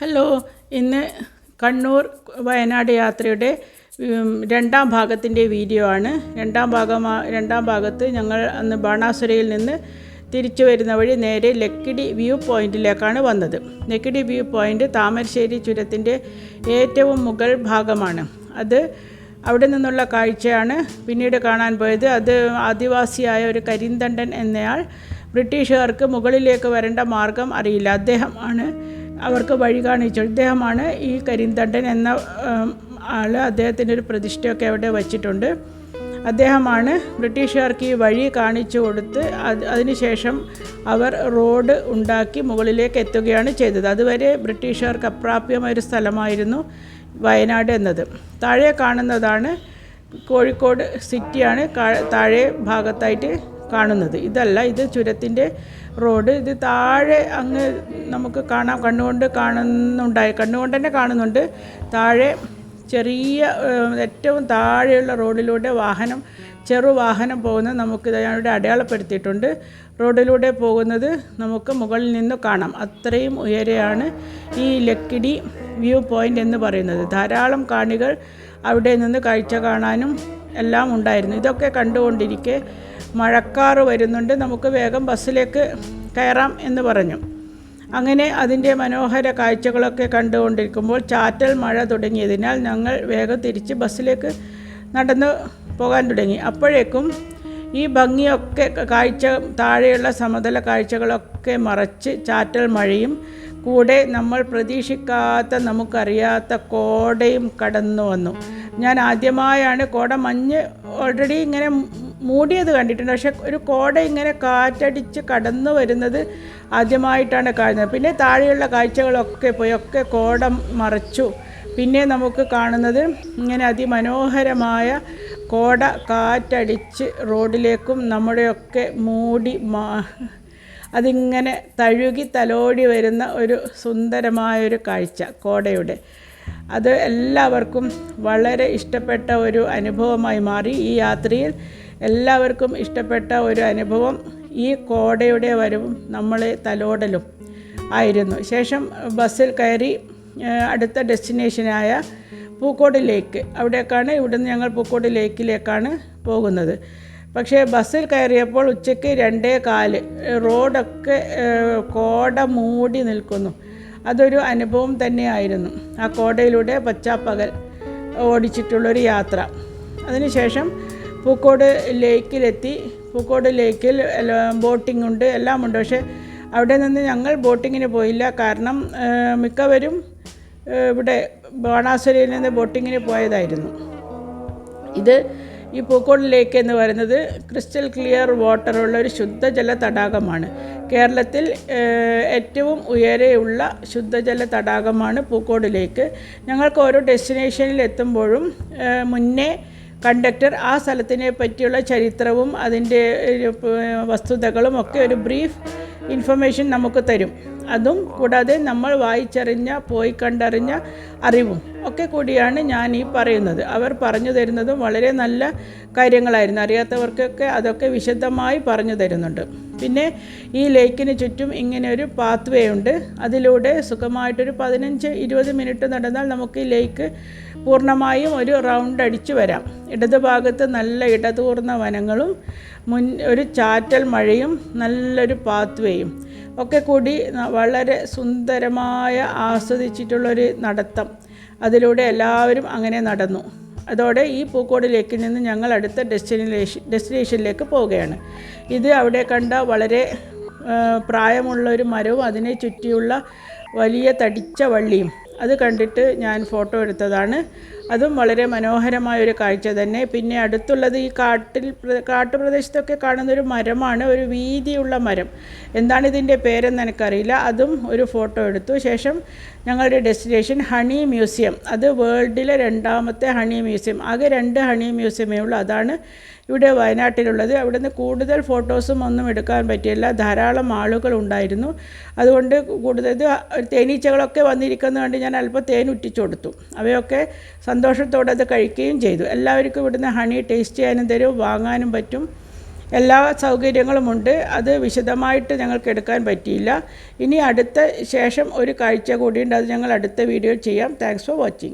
Hello ഇന്ന് കണ്ണൂർ വയനാട് യാത്രയുടെ രണ്ടാം ഭാഗത്തിന്റെ വീഡിയോ ആണ്. രണ്ടാം ഭാഗമാ രണ്ടാം ഭാഗത്ത് ഞങ്ങൾ അന്ന് ബാണാസുരയിൽ നിന്ന് തിരിച്ചു വരുന്ന വഴി നേരെ ലക്കിടി വ്യൂ പോയിന്റിലേക്കാണ് വന്നത്. ലക്കിടി വ്യൂ പോയിന്റ് താമരശ്ശേരി ചുരത്തിന്റെ ഏറ്റവും മുകൾ ഭാഗമാണ്. അത് അവിടെ നിന്നുള്ള കാഴ്ചയാണ് പിന്നീട് കാണാൻ പോയത്. അത് ആദിവാസിയായ ഒരു കരിന്തണ്ടൻ എന്നയാൾ ബ്രിട്ടീഷുകാർക്ക് മുകളിലേക്ക് വരേണ്ട മാർഗം അറിയില്ല. അദ്ദേഹമാണ് അവർക്ക് വഴി കാണിച്ചു. ഇദ്ദേഹമാണ് ഈ കരിന്തണ്ടൻ എന്ന ആൾ അദ്ദേഹത്തിന്റെ ഒരു പ്രതിഷ്ഠയൊക്കെ അവിടെ വച്ചിട്ടുണ്ട്. അദ്ദേഹമാണ് ബ്രിട്ടീഷുകാർക്ക് ഈ വഴി കാണിച്ചു കൊടുത്ത് അത് അതിനുശേഷം അവർ റോഡ് ഉണ്ടാക്കി മുകളിലേക്ക് എത്തുകയാണ് ചെയ്തത്. അതുവരെ ബ്രിട്ടീഷുകാർക്ക് അപ്രാപ്യമായൊരു സ്ഥലമായിരുന്നു വയനാട് എന്നത്. താഴെ കാണുന്നതാണ് കോഴിക്കോട് സിറ്റിയാണ് താഴെ ഭാഗത്തായിട്ട് കാണുന്നത്. ഇതല്ല ഇത് ചുരത്തിന്റെ റോഡ് ഇത് താഴെ അങ്ങ് നമുക്ക് കാണാം. കണ്ണുകൊണ്ട് കാണുന്നുണ്ടായി. കണ്ണുകൊണ്ട് തന്നെ കാണുന്നുണ്ട്. താഴെ ചെറിയ ഏറ്റവും താഴെയുള്ള റോഡിലൂടെ വാഹനം ചെറു വാഹനം പോകുന്നത് നമുക്ക് ഇവിടെ അടയാളപ്പെടുത്തിയിട്ടുണ്ട്. റോഡിലൂടെ പോകുന്നത് നമുക്ക് മുകളിൽ നിന്ന് കാണാം. അത്രയും ഉയരെയാണ് ഈ ലക്കിടി വ്യൂ പോയിന്റ് എന്ന് പറയുന്നത്. ധാരാളം കാണികൾ അവിടെ നിന്ന് കാഴ്ച കാണാനും എല്ലാം ഉണ്ടായിരുന്നു. ഇതൊക്കെ കണ്ടുകൊണ്ടിരിക്കെ മഴക്കാറ് വരുന്നുണ്ട്. നമുക്ക് വേഗം ബസ്സിലേക്ക് കയറാം എന്ന് പറഞ്ഞു. അങ്ങനെ അതിന്റെ മനോഹര കാഴ്ചകളൊക്കെ കണ്ടുകൊണ്ടിരിക്കുമ്പോൾ ചാറ്റൽ മഴ തുടങ്ങിയതിനാൽ ഞങ്ങൾ വേഗം തിരിച്ച് ബസ്സിലേക്ക് നടന്ന് പോകാൻ തുടങ്ങി. അപ്പോഴേക്കും ഈ ഭംഗിയൊക്കെ കാഴ്ച താഴെയുള്ള സമതല കാഴ്ചകളൊക്കെ മറച്ച് ചാറ്റൽ മഴയും കൂടെ നമ്മൾ പ്രതീക്ഷിക്കാത്ത നമുക്കറിയാത്ത കോടയും കടന്നു വന്നു. ഞാൻ ആദ്യമായാണ് കോട മഞ്ഞ് ഓൾറെഡി ഇങ്ങനെ മൂടിയത് കണ്ടിട്ടുണ്ട്. പക്ഷെ ഒരു കോട ഇങ്ങനെ കാറ്റടിച്ച് കടന്നു വരുന്നത് ആദ്യമായിട്ടാണ് കാണുന്നത്. പിന്നെ താഴെയുള്ള കാഴ്ചകളൊക്കെ പോയി ഒക്കെ കോട മറച്ചു. പിന്നെ നമുക്ക് കാണുന്നത് ഇങ്ങനെ അതിമനോഹരമായ കോട കാറ്റടിച്ച് റോഡിലേക്കും നമ്മുടെയൊക്കെ മൂടി മാ അതിങ്ങനെ തഴുകി തലോടി വരുന്ന ഒരു സുന്ദരമായൊരു കാഴ്ച കോടയുടെ. അത് എല്ലാവർക്കും വളരെ ഇഷ്ടപ്പെട്ട ഒരു അനുഭവമായി മാറി. ഈ യാത്രയിൽ എല്ലാവർക്കും ഇഷ്ടപ്പെട്ട ഒരു അനുഭവം ഈ കോടയുടെ വരവും നമ്മൾ തലോടലും ആയിരുന്നു. ശേഷം ബസ്സിൽ കയറി അടുത്ത ഡെസ്റ്റിനേഷനായ പൂക്കോട് ലേക്ക്. അവിടേക്കാണ് ഇവിടുന്ന് ഞങ്ങൾ പൂക്കോട് ലേക്കിലേക്കാണ് പോകുന്നത്. പക്ഷേ ബസ്സിൽ കയറിയപ്പോൾ ഉച്ചയ്ക്ക് രണ്ടേ കാൽ റോഡൊക്കെ കോട മൂടി നിൽക്കുന്നു. അതൊരു അനുഭവം തന്നെയായിരുന്നു. ആ കോടയിലൂടെ പച്ചാപ്പകൽ ഓടിച്ചിട്ടുള്ളൊരു യാത്ര. അതിനുശേഷം പൂക്കോട് ലേക്കിലെത്തി. പൂക്കോട് ലേക്കിൽ ബോട്ടിംഗ് ഉണ്ട് എല്ലാം ഉണ്ട്. പക്ഷേ അവിടെ നിന്ന് ഞങ്ങൾ ബോട്ടിങ്ങിന് പോയില്ല. കാരണം മിക്കവരും ഇവിടെ ബാണാസുരയിൽ നിന്ന് ബോട്ടിങ്ങിന് പോയതായിരുന്നു. ഇത് ഈ പൂക്കോട് ലേക്ക് എന്ന് പറയുന്നത് ക്രിസ്റ്റൽ ക്ലിയർ വാട്ടറുള്ള ഒരു ശുദ്ധജല തടാകമാണ്. കേരളത്തിൽ ഏറ്റവും ഉയരെയുള്ള ശുദ്ധജല തടാകമാണ് പൂക്കോട് ലേക്ക്. ഞങ്ങൾക്ക് ഓരോ ഡെസ്റ്റിനേഷനിൽ എത്തുമ്പോഴും മുന്നേ കണ്ടക്ടർ ആ സ്ഥലത്തിനെ പറ്റിയുള്ള ചരിത്രവും അതിന്റെ വസ്തുതകളും ഒക്കെ ഒരു ബ്രീഫ് ഇൻഫർമേഷൻ നമുക്ക് തരും. അതും കൂടാതെ നമ്മൾ വായിച്ചറിഞ്ഞ പോയി കണ്ടറിഞ്ഞ അറിവും ഒക്കെ കൂടിയാണ് ഞാൻ ഈ പറയുന്നത്. അവർ പറഞ്ഞു തരുന്നതും വളരെ നല്ല കാര്യങ്ങളായിരുന്നു. അറിയാത്തവർക്കൊക്കെ അതൊക്കെ വിശദമായി പറഞ്ഞു തരുന്നുണ്ട്. പിന്നെ ഈ ലേക്കിന് ചുറ്റും ഇങ്ങനെ ഒരു പാത്ത് വേ ഉണ്ട്. അതിലൂടെ സുഖമായിട്ടൊരു പതിനഞ്ച് ഇരുപത് മിനിറ്റ് നടന്നാൽ നമുക്ക് ഈ ലേക്ക് പൂർണമായും ഒരു റൗണ്ട് അടിച്ചു വരാം. ഇടതുഭാഗത്ത് നല്ല ഇടതൂർന്ന വനങ്ങളും മുൻ ഒരു ചാറ്റൽ മഴയും നല്ലൊരു പാത്ത് വേയും ഒക്കെ കൂടി വളരെ സുന്ദരമായ ആസ്വദിച്ചിട്ടുള്ളൊരു നടത്തം. അതിലൂടെ എല്ലാവരും അങ്ങനെ നടന്നു. അതോടെ ഈ പൂക്കോട് ലേക്കിൽ നിന്ന് ഞങ്ങൾ അടുത്ത ഡെസ്റ്റിനേഷൻ ഡെസ്റ്റിനേഷനിലേക്ക് പോവുകയാണ്. ഇത് അവിടെ കണ്ട വളരെ പ്രായമുള്ള ഒരു മരവും അതിനെ ചുറ്റിയുള്ള വലിയ തടിച്ച വള്ളിയും. അത് കണ്ടിട്ട് ഞാൻ ഫോട്ടോ എടുത്തതാണ്. അതും വളരെ മനോഹരമായ ഒരു കാഴ്ച തന്നെ. പിന്നെ അടുത്തുള്ളത് ഈ കാട്ടിൽ കാട്ടുപ്രദേശത്തൊക്കെ കാണുന്ന ഒരു മരമാണ് ഒരു വീതിയുള്ള മരം. എന്താണ് ഇതിന്റെ പേരെന്ന് എനിക്കറിയില്ല. അതും ഒരു ഫോട്ടോ എടുത്തു. ശേഷം ഞങ്ങളുടെ ഡെസ്റ്റിനേഷൻ ഹണി മ്യൂസിയം. അത് വേൾഡിലെ രണ്ടാമത്തെ ഹണി മ്യൂസിയം. ആകെ രണ്ട് ഹണി മ്യൂസിയമേ ഉള്ളൂ. അതാണ് ഇവിടെ വയനാട്ടിലുള്ളത്. നിന്ന് കൂടുതൽ ഫോട്ടോസും ഒന്നും എടുക്കാൻ പറ്റിയില്ല. ധാരാളം ആളുകൾ ഉണ്ടായിരുന്നു. അതുകൊണ്ട് കൂടുതൽ തേനീച്ചകളൊക്കെ വന്നിരിക്കുന്നത് കണ്ട് ഞാൻ അല്പം തേൻ ഉറ്റിച്ചു കൊടുത്തു. അവയൊക്കെ സന്തോഷത്തോടെ അത് കഴിക്കുകയും ചെയ്തു. എല്ലാവർക്കും ഇവിടുന്ന് ഹണി ടേസ്റ്റ് ചെയ്യാനും തരും വാങ്ങാനും പറ്റും. എല്ലാ സൗകര്യങ്ങളുമുണ്ട് അത് വിശദമായിട്ട് ഞങ്ങൾക്ക് എടുക്കാൻ പറ്റിയില്ല. ഇനി അടുത്ത ശേഷം ഒരു കാഴ്ച കൂടിയുണ്ട്. അത് ഞങ്ങൾ അടുത്ത വീഡിയോ ചെയ്യാം. Thanks for watching